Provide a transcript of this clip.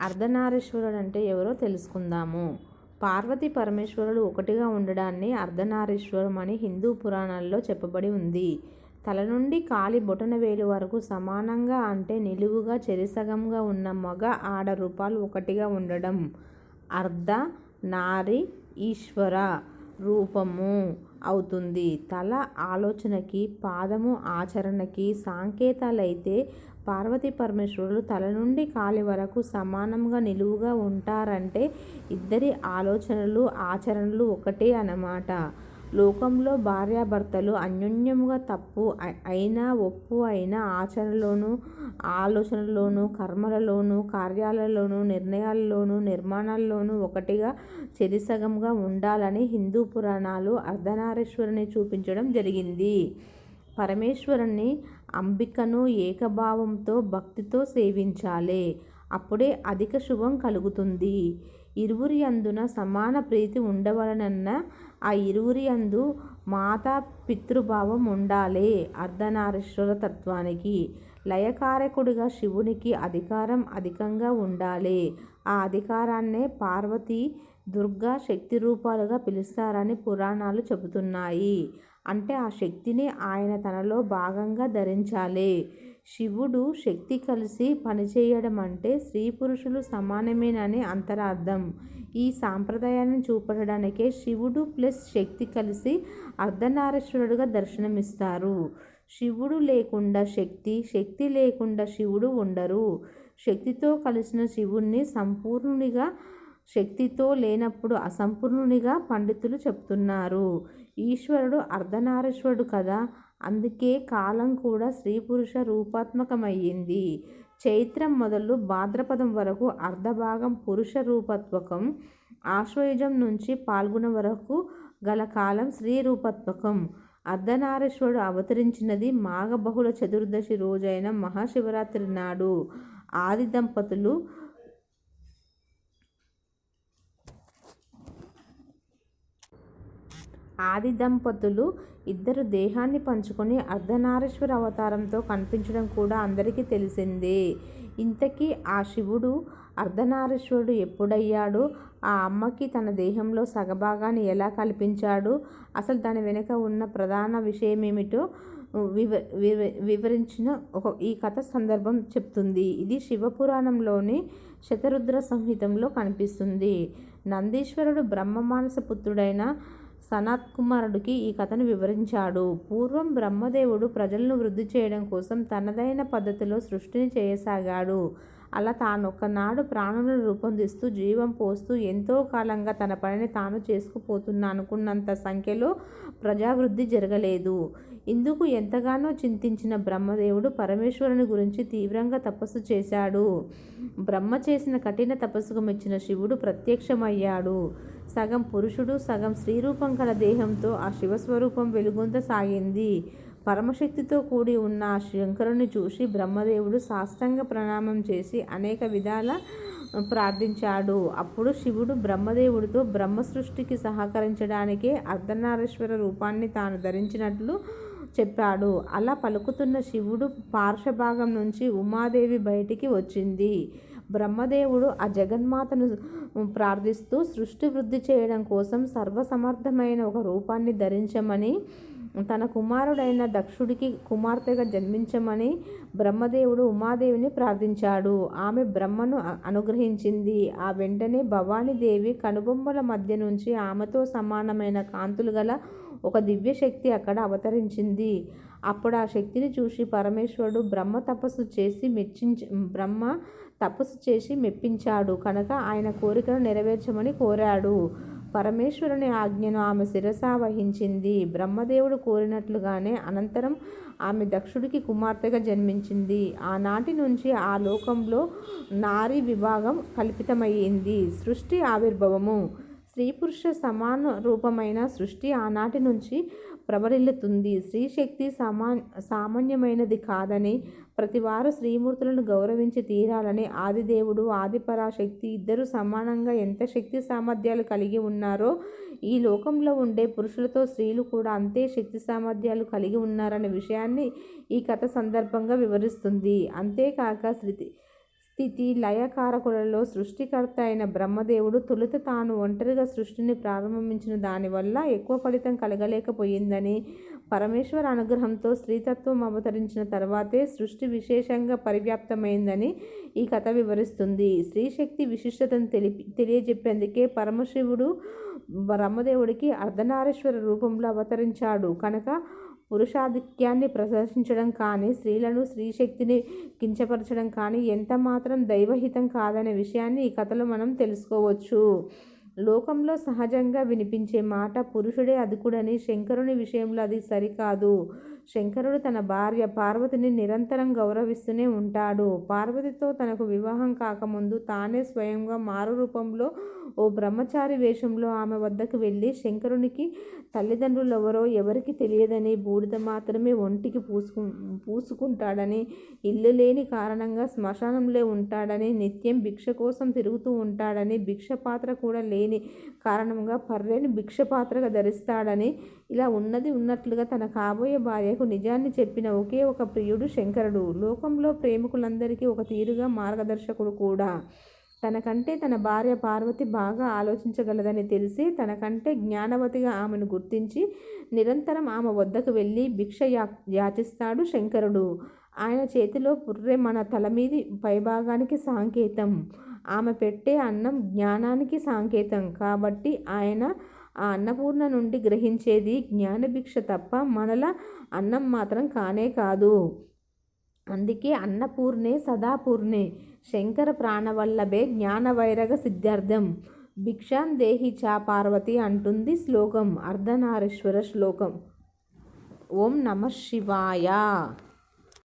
అర్ధనారీశ్వరుడు అంటే ఎవరో తెలుసుకుందాము. పార్వతి పరమేశ్వరులు ఒకటిగా ఉండడాన్ని అర్ధనారీశ్వరం అని హిందూ పురాణాల్లో చెప్పబడి ఉంది. తల నుండి కాలి బొటన వేలు వరకు సమానంగా అంటే నిలువుగా చెరిసగంగా ఉన్న మగ ఆడ రూపాలు ఒకటిగా ఉండడం. అర్ధ నారి ఈశ్వర రూపము. అవుతుంది. తల ఆలోచనకి పాదము ఆచరణకి సంకేతాలైతే పార్వతీ పరమేశ్వరులు తల నుండి కాలి వరకు సమానంగా నిలువుగా ఉంటారంటే ఇద్దరి ఆలోచనలు ఆచరణలు ఒకటే అన్నమాట. లోకంలో భార్యాభర్తలు అన్యోన్యముగా తప్పు అయినా ఒప్పు అయినా ఆచరణలోను ఆలోచనలోనూ కర్మలలోనూ కార్యాలలోనూ నిర్ణయాలలోనూ నిర్మాణాల్లోనూ ఒకటిగా చెరిసగంగా ఉండాలని హిందూ పురాణాలు అర్ధనారీశ్వరుని చూపించడం జరిగింది. పరమేశ్వరుని అంబికను ఏకభావంతో భక్తితో సేవించాలి. అప్పుడే అధిక శుభం కలుగుతుంది. ఇరువురి అందున సమాన ప్రీతి ఉండవలనన్న ఆ ఇరువురి అందు మాతా పితృభావం ఉండాలే అర్ధనారీశ్వర తత్వానికి. లయకారకుడిగా శివునికి అధికారం అధికంగా ఉండాలే. ఆ అధికారాన్నే పార్వతి దుర్గా శక్తి రూపాలుగా పిలుస్తారని పురాణాలు చెబుతున్నాయి. అంటే ఆ శక్తిని ఆయన తనలో భాగంగా ధరించాలి. శివుడు శక్తి కలిసి పనిచేయడం అంటే స్త్రీ పురుషులు సమానమేనని అంతరార్థం. ఈ సాంప్రదాయాన్ని చూపడానికే శివుడు ప్లస్ శక్తి కలిసి అర్ధనారీశ్వరుడుగా దర్శనమిస్తారు. శివుడు లేకుండా శక్తి శక్తి లేకుండా శివుడు ఉండరు. శక్తితో కలిసిన శివుణ్ణి సంపూర్ణునిగా శక్తితో లేనప్పుడు అసంపూర్ణునిగా పండితులు చెప్తున్నారు. ఈశ్వరుడు అర్ధనారీశ్వరుడు కదా. అందుకే కాలం కూడా స్త్రీ పురుష రూపాత్మకమయ్యింది. చైత్రం మొదలు భాద్రపదం వరకు అర్ధభాగం పురుష రూపత్వకం. ఆశ్వయుజం నుంచి పాల్గొన వరకు గల కాలం స్త్రీ రూపత్వకం. అర్ధనారీశ్వరుడు అవతరించినది మాఘబహుళ చతుర్దశి రోజైన మహాశివరాత్రి నాడు. ఆది దంపతులు ఆది దంపతులు ఇద్దరు దేహాన్ని పంచుకొని అర్ధనారీశ్వర అవతారంతో కనిపించడం కూడా అందరికీ తెలిసిందే. ఇంతకీ ఆ శివుడు అర్ధనారీశ్వరుడు ఎప్పుడయ్యాడు? ఆ అమ్మకి తన దేహంలో సగభాగాన్ని ఎలా కల్పించాడు? అసలు దాని వెనుక ఉన్న ప్రధాన విషయం ఏమిటో వివ వివ వివరించిన ఒక ఈ కథ సందర్భం చెప్తుంది. ఇది శివపురాణంలోని శతరుద్ర సంహితంలో కనిపిస్తుంది. నందీశ్వరుడు బ్రహ్మమానస పుత్రుడైన సనత్కుమారుడికి ఈ కథను వివరించాడు. పూర్వం బ్రహ్మదేవుడు ప్రజలను వృద్ధి చేయడం కోసం తనదైన పద్ధతిలో సృష్టిని చేయసాగాడు. అలా తానొక్కనాడు ప్రాణులను రూపొందిస్తూ జీవం పోస్తూ ఎంతో కాలంగా తన పనిని తాను చేసుకుపోతున్నా అనుకున్నంత సంఖ్యలో ప్రజావృద్ధి జరగలేదు. ఇందుకు ఎంతగానో చింతించిన బ్రహ్మదేవుడు పరమేశ్వరుని గురించి తీవ్రంగా తపస్సు చేశాడు. బ్రహ్మ చేసిన కఠిన తపస్సుకు మెచ్చిన శివుడు ప్రత్యక్షమయ్యాడు. సగం పురుషుడు సగం స్త్రీరూపం గల దేహంతో ఆ శివస్వరూపం వెలుగొందసాగింది పరమశక్తితో కూడి ఉన్న ఆ శంకరుని చూసి బ్రహ్మదేవుడు సాష్టంగ ప్రణామం చేసి అనేక విధాల ప్రార్థించాడు. అప్పుడు శివుడు బ్రహ్మదేవుడితో బ్రహ్మ సృష్టికి సహకరించడానికే అర్ధనారీశ్వర రూపాన్ని తాను ధరించినట్లు చెప్పాడు. అలా పలుకుతున్న శివుడు పార్శ్వభాగం నుంచి ఉమాదేవి బయటికి వచ్చింది. బ్రహ్మదేవుడు ఆ జగన్మాతను ప్రార్థిస్తూ సృష్టి వృద్ధి చేయడం కోసం సర్వసమర్థమైన ఒక రూపాన్ని ధరించమని తన కుమారుడైన దక్షుడికి కుమార్తెగా జన్మించమని బ్రహ్మదేవుడు ఉమాదేవిని ప్రార్థించాడు. ఆమె బ్రహ్మను అనుగ్రహించింది. ఆ వెంటనే భవానీదేవి కనుబొమ్మల మధ్య నుంచి ఆమెతో సమానమైన కాంతులు గల ఒక దివ్యశక్తి అక్కడ అవతరించింది. అప్పుడు ఆ శక్తిని చూసి పరమేశ్వరుడు బ్రహ్మ తపస్సు చేసి మెచ్చించ బ్రహ్మ తపస్సు చేసి మెప్పించాడు. కనుక ఆయన కోరికను నెరవేర్చమని కోరాడు. పరమేశ్వరుని ఆజ్ఞను ఆమె శిరస వహించింది. బ్రహ్మదేవుడు కోరినట్లుగానే అనంతరం ఆమె దక్షుడికి కుమార్తెగా జన్మించింది. ఆనాటి నుంచి ఆ లోకంలో నారీ విభాగం కల్పితమయ్యింది సృష్టి ఆవిర్భవము. స్త్రీ పురుష సమాన రూపమైన సృష్టి ఆనాటి నుంచి ప్రవరిల్లుతుంది స్త్రీ శక్తి సమా సామాన్యమైనది కాదని ప్రతివారు శ్రీమూర్తులను గౌరవించి తీరాలని ఆదిదేవుడు ఆదిపరాశక్తి ఇద్దరు సమానంగా ఎంత శక్తి సామర్థ్యాలు కలిగి ఉన్నారో ఈ లోకంలో ఉండే పురుషులతో స్త్రీలు కూడా అంతే శక్తి సామర్థ్యాలు కలిగి ఉన్నారనే విషయాన్ని ఈ కథ సందర్భంగా వివరిస్తుంది. అంతేకాక స్త్రీ స్థితి లయకారకులలో సృష్టికర్త అయిన బ్రహ్మదేవుడు తొలుత తాను ఒంటరిగా సృష్టిని ప్రారంభించిన దానివల్ల ఎక్కువ ఫలితం కలగలేకపోయిందని పరమేశ్వర అనుగ్రహంతో స్త్రీతత్వం అవతరించిన తర్వాతే సృష్టి విశేషంగా పరివ్యాప్తమైందని ఈ కథ వివరిస్తుంది. స్త్రీశక్తి విశిష్టతను తెలిపి తెలియజెప్పేందుకే పరమశివుడు బ్రహ్మదేవుడికి అర్ధనారీశ్వర రూపంలో అవతరించాడు. కనుక పురుషాధిక్యాన్ని ప్రదర్శించడం కానీ స్త్రీలను స్త్రీశక్తిని కించపరచడం కానీ ఎంత మాత్రం దైవహితం కాదనే విషయాన్ని ఈ కథలో మనం తెలుసుకోవచ్చు. లోకంలో సహజంగా వినిపించే మాట పురుషుడే అధికుడని శంకరుని విషయంలో అది సరికాదు. శంకరుడు తన భార్య పార్వతిని నిరంతరం గౌరవిస్తూనే ఉంటాడు. పార్వతితో తనకు వివాహం కాకముందు తానే స్వయంగా మారు రూపంలో ఓ బ్రహ్మచారి వేషంలో ఆమె వద్దకు వెళ్ళి శంకరునికి తల్లిదండ్రులు ఎవరో ఎవరికి తెలియదని బూడిద మాత్రమే ఒంటికి పూసుకు పూసుకుంటాడని ఇల్లు లేని కారణంగా శ్మశానంలో ఉంటాడని నిత్యం భిక్ష కోసం తిరుగుతూ ఉంటాడని భిక్ష పాత్ర కూడా లేని కారణంగా పర్రెని భిక్ష పాత్రగా ధరిస్తాడని ఇలా ఉన్నది ఉన్నట్లుగా తన కాబోయే భార్యకు నిజాన్ని చెప్పిన ఒకే ఒక ప్రియుడు శంకరుడు. లోకంలో ప్రేమికులందరికీ ఒక తీరుగా మార్గదర్శకుడు కూడా. తనకంటే తన భార్య పార్వతి బాగా ఆలోచించగలదని తెలిసి తనకంటే జ్ఞానవతిగా ఆమెను గుర్తించి నిరంతరం ఆమె వద్దకు వెళ్ళి భిక్ష యా యాచిస్తాడు శంకరుడు. ఆయన చేతిలో పుర్రె మన తల మీది పైభాగానికి సాంకేతం. ఆమె పెట్టే అన్నం జ్ఞానానికి సాంకేతం. కాబట్టి ఆయన ఆ అన్నపూర్ణ నుండి గ్రహించేది జ్ఞానభిక్ష తప్ప మనల అన్నం మాత్రం కానే కాదు. అందుకే అన్నపూర్ణే సదాపూర్ణే. శంకర ప్రాణవల్లభే జ్ఞానవైరగ సిద్ధార్థం భిక్షాం దేహి చా పార్వతి అంటుంది శ్లోకం అర్ధనారీశ్వర శ్లోకం. ఓం నమ శివాయ.